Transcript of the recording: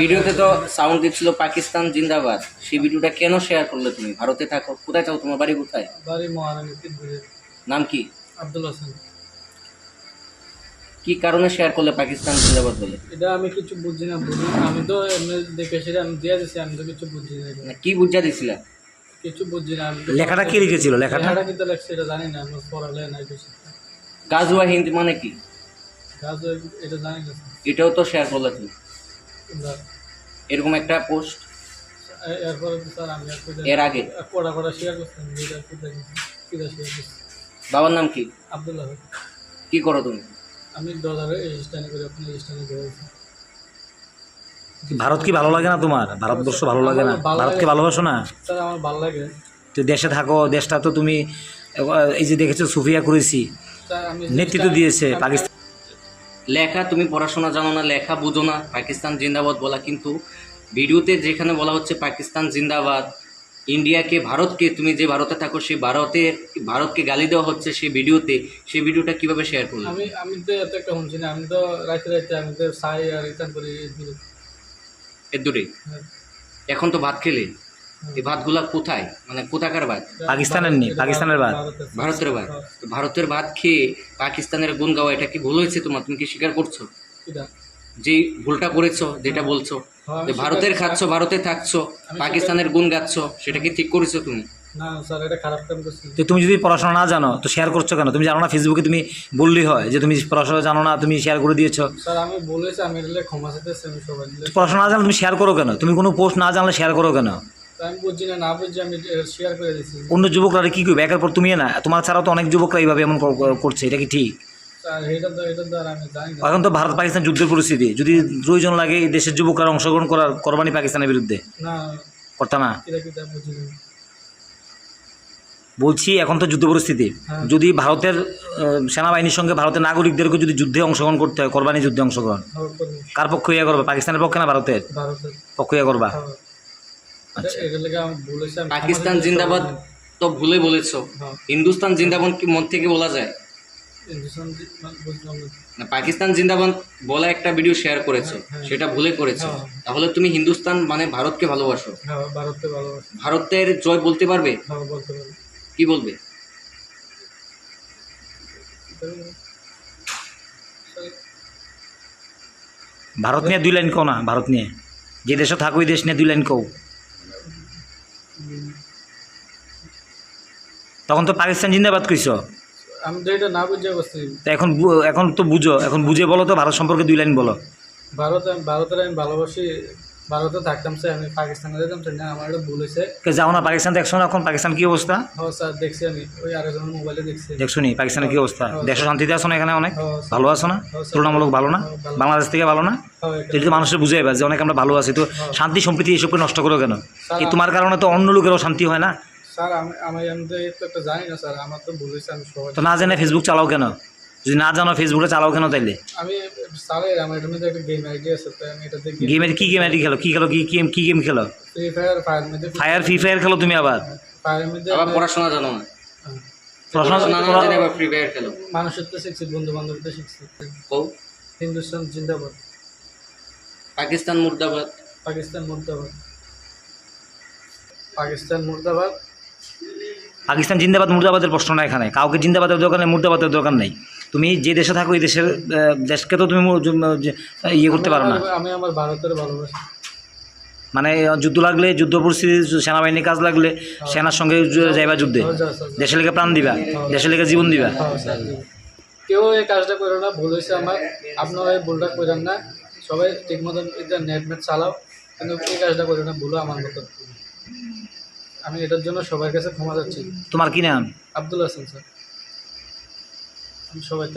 ভিডিওতে তো সাউন্ড দিচ্ছিল পাকিস্তান জিন্দাবাদ। সেই ভিডিওটা কেন শেয়ার করলে তুমি? ভারতে থাকো কোথায় থাকো তোমার বাড়ি কোথায়? বাড়ি নাম কি? আব্দুল হাসান। কি কারণে শেয়ার করলে পাকিস্তান জিন্দাবাদ বলে? এটা আমি কিছু বুঝি না বুঝি আমি তো এমনি দেখে সেটা আমি দিয়ে দিছি আমি তো কিছু বুঝি না কি বুঝা দিছিলা? কিছু বুঝি না আমি লেখাটা কি লিখেছিল? লেখাটা? লেখাটা কিন্তু লেখছে এটা জানি না আমার পড়ালেখা নাই বেশি গাজুয়া হিন্দ মানে কি? এটাও তো শেয়ার করলে তুমি। এরকম একটা পোস্ট এর আগে? বাবার নাম কি? আব্দুল্লাহ কি করো তুমি? আমি ডলারে রেজিস্টার করে আপনি রেজিস্টার করেছি ভারত কি ভালো লাগে না তোমার? ভারতবর্ষ ভালো লাগে না। ভারতকে ভালোবাসো না? স্যার আমার ভালো লাগে। তো দেশে থাকো দেশটা তো তুমি এই যে দেখেছ সুফিয়া করেছি নেতৃত্ব দিয়েছে পাকিস্তান লেখা তুমি পড়াশোনা জানো না লেখা বুঝো না পাকিস্তান জিন্দাবাদ বলা কিন্তু ভিডিওতে যেখানে বলা হচ্ছে পাকিস্তান জিন্দাবাদ ইন্ডিয়াকে ভারতকে তুমি যে ভারতে থাকো সেই ভারতে ভারতকে গালি দেওয়া হচ্ছে সেই ভিডিওতে সেই ভিডিওটা কীভাবে শেয়ার করলে আমি আমি তো এত একটা শুনছি না আমি তো রাইতে রাইতে আমি তো সাই আর রিটার্ন করি। এর দূরে হ্যাঁ। এখন তো ভাত খেলে এই ভাতগুলা কোথায়? মানে কোথাকার ভাত? পাকিস্তানের নেই, পাকিস্তানের ভাত। ভারতের। ভাত। তো ভারতের ভাত খেয়ে পাকিস্তানের গুণ গাওয়া এটা কি ভুল হয়েছে তোমার? তুমি কি স্বীকার করছ? যে ভুলটা করেছ যেটা বলছো। হ্যাঁ, যে ভারতের খাচ্ছ ভারতে থাকছো পাকিস্তানের গুণ গাচ্ছ সেটা কি ঠিক করেছ তুমি? না স্যার এটা খারাপ কাম করছি। তো তুমি যদি পড়াশোনা না জানো তো শেয়ার করছ কেন? তুমি জানো না ফেসবুকে তুমি বললেই হয় যে তুমি পড়াশোনা জানো না তুমি শেয়ার করে দিয়েছ। পড়াশোনা না জানলে তুমি শেয়ার করো কেন? তুমি কোনো পোস্ট না জানলে শেয়ার করো কেন? আমি বুঝছি না না বুঝছি আমি শেয়ার করে দিচ্ছি অন্য যুবকরা কি করবে? একের পর তুমি না তোমার ছাড়াও তো অনেক যুবকরা এইভাবে এমন করছে এটা কি ঠিক? এখন তো ভারত পাকিস্তান যুদ্ধের পরিস্থিতি যদি প্রয়োজন লাগে এই দেশের যুবকরা অংশগ্রহণ করার করবানি পাকিস্তানের বিরুদ্ধে? না না? বলছি এখন তো যুদ্ধ পরিস্থিতি। হ্যাঁ। যদি ভারতের সেনাবাহিনীর সঙ্গে ভারতের নাগরিকদেরকে যদি যুদ্ধে অংশগ্রহণ করতে হয় করবানি যুদ্ধে অংশগ্রহণ কার পক্ষ ইয়া করবে? পাকিস্তানের পক্ষে না ভারতের? ভারতের। পক্ষ ইয়া করবা? পাকিস্তান জিন্দাবাদ তো ভুলে বলেছ। হ্যাঁ। হিন্দুস্তান জিন্দাবাদ কি মন থেকে বলা যায়? মানে না। পাকিস্তান জিন্দাবাদ বলা একটা ভিডিও শেয়ার করেছ। সেটা ভুলে করেছ। হ্যাঁ। তাহলে তুমি হিন্দুস্তান মানে ভারতকে ভালোবাসো। হ্যাঁ ভারতকে ভালোবাসি। ভারতের জয় বলতে পারবে? হ্যাঁ কি বলবে? ভারত নিয়ে দুই লাইন কও না ভারত নিয়ে। যে দেশে থাকো ওই দেশ নিয়ে দুই লাইন কও। তখন তো পাকিস্তান জিন্দাবাদ কইছো? আমি তো এটা না বুঝে বসছি তা এখন বু- এখন তো বুঝো এখন বুঝে বলো তো ভারত সম্পর্কে দুই লাইন বলো। ভারত আমি ভারতের আমি ভালোবাসি ভারতে থাকতাম স্যার আমি পাকিস্তানে যেতাম স্যার না আমার এটা ভুল হয়েছে। কে যাও না পাকিস্তান দেখছ না এখন? পাকিস্তান কি অবস্থা? হ্যাঁ স্যার দেখছি আমি। ওই আরেকজনের মোবাইলে দেখছি। দেখছ নি? পাকিস্তানের কি অবস্থা? দেশ শান্তিতে আছো না এখানে অনেক? ভালো আছো না? তুলনামূলক ভালো না? বাংলাদেশ থেকে ভালো না? এটা- তো মানুষের বুঝে যে অনেক আমরা ভালো আছি তো শান্তি সম্প্রীতি এসবকে নষ্ট করো কেন? এই তোমার কারণে তো অন্য লোকেরও শান্তি হয় না? স্যার আমি আমি তো একটা জানি না স্যার আমার তো ভুল হয়েছে আমি সবাই তো না জেনে ফেসবুক চালাও কেন? যদি না জানো ফেসবুকে চালাও কেন তাইলে? আমি স্যারে আমার এটার মধ্যে একটা গেম আছে আমি গেম গেমের কি গেম আইডি খেলো? কি খেলো? কি গেম কি গেম খেলো? ফ্রি ফায়ার ফায়ার মধ্যে ফায়ার ফ্রি ফায়ার খেলো তুমি আবার? ফায়ারের মধ্যে আবার পড়াশোনা জানো? না। পড়াশোনা পড়াশোনা না আবার ফ্রি ফায়ার খেলো। মানুষের তো শিখছি বন্ধু বান্ধবদের শিখছি। কও? হিন্দুস্তান জিন্দাবাদ। পাকিস্তান মুর্দাবাদ। পাকিস্তান মুর্দাবাদ। পাকিস্তান মুর্দাবাদ। পাকিস্তান জিন্দাবাদ মুর্দাবাদের প্রশ্ন না এখানে। কাউকে জিন্দাবাদের দরকার নেই মুর্দাবাদের দোকান নেই। তুমি যে দেশে থাকো এই দেশের দেশকে তো তুমি ইয়ে করতে পারো না। আমি- আমি আমার ভারতের ভালোবাসি। মানে যুদ্ধ লাগলে যুদ্ধ পরিস্থিতি সেনাবাহিনীর কাজ লাগলে সেনার সঙ্গে যাইবা যুদ্ধে। হ্যাঁ, যা, স্যার, যা। দেশের লেগে প্রাণ দিবা দেশের লেগে জীবন দিবা। হ্যাঁ, স্যার, কেউ এই কাজটা করে না ভুল হয়েছে আমার। আপনারা এই ভুলটা করেন না। সবাই ঠিক মতন এটা নেট মেট চালাও। কিন্তু এই কাজটা করে না ভুলও আমার মতো। আমি এটার জন্য সবার কাছে ক্ষমা চাচ্ছি। তোমার কি নাম? আব্দুল হাসান স্যার। সবাই